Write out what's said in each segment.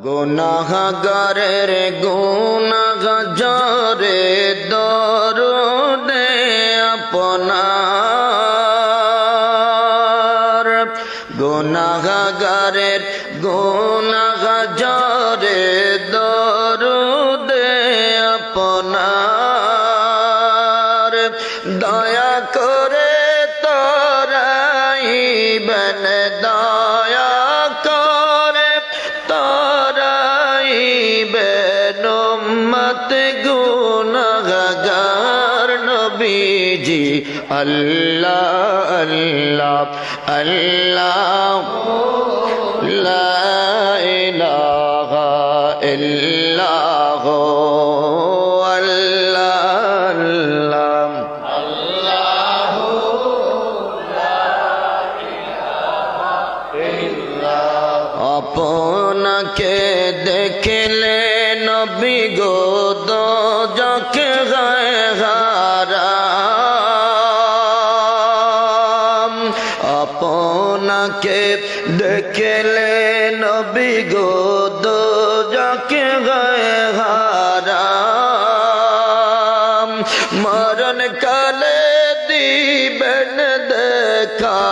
গুনাহগারের গুনাহগারে দরুদে আপনার। গুনাহগারের গুনাহগারে দরুদে আপনার। দয়া করে তোরাইবেন দয়া মত গুনাহগার নবীজি। আল্লাহ আল্লাহ আল্লাহ লা ইলাহা ইল্লাহ আপনাকে দেখলে নবী গো দোজকে গায়ে হারাম আপনাকে দেখলে নবী গো দোজকে গায়ে হারাম মরণ কালে দিবেন দেখা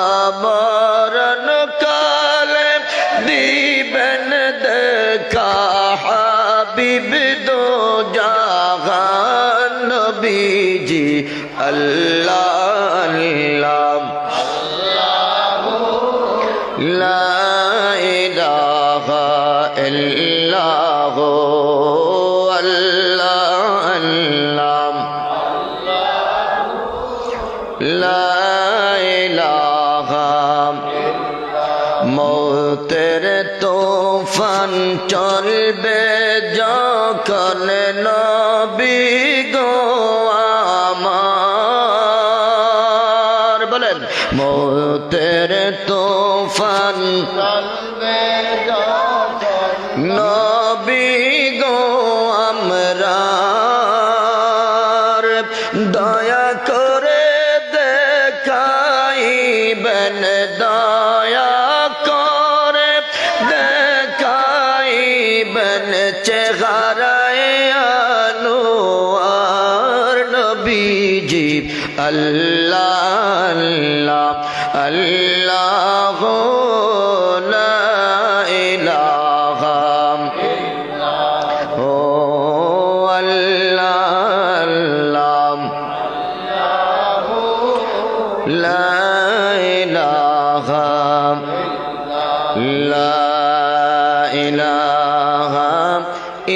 হাবিব দো জাহান নবীজি আল্লাহ আল্লাহ লা ইলাহা ইল্লাহ আল্লাহ আল্লাহ লা ইলাহা মৌতের তোফান চলবে যখন নবী গো আমার বলেন মৌতের তোফান। নবী গো আমরার দয়া করে দেখাইবেন দয়া চেহারায় আনোয়ার নবীজি আল্লাহ আল্লাহ আল্লাহ লা ইলাহা ও আল্লাহ আল্লাহ লা ইলাহা লা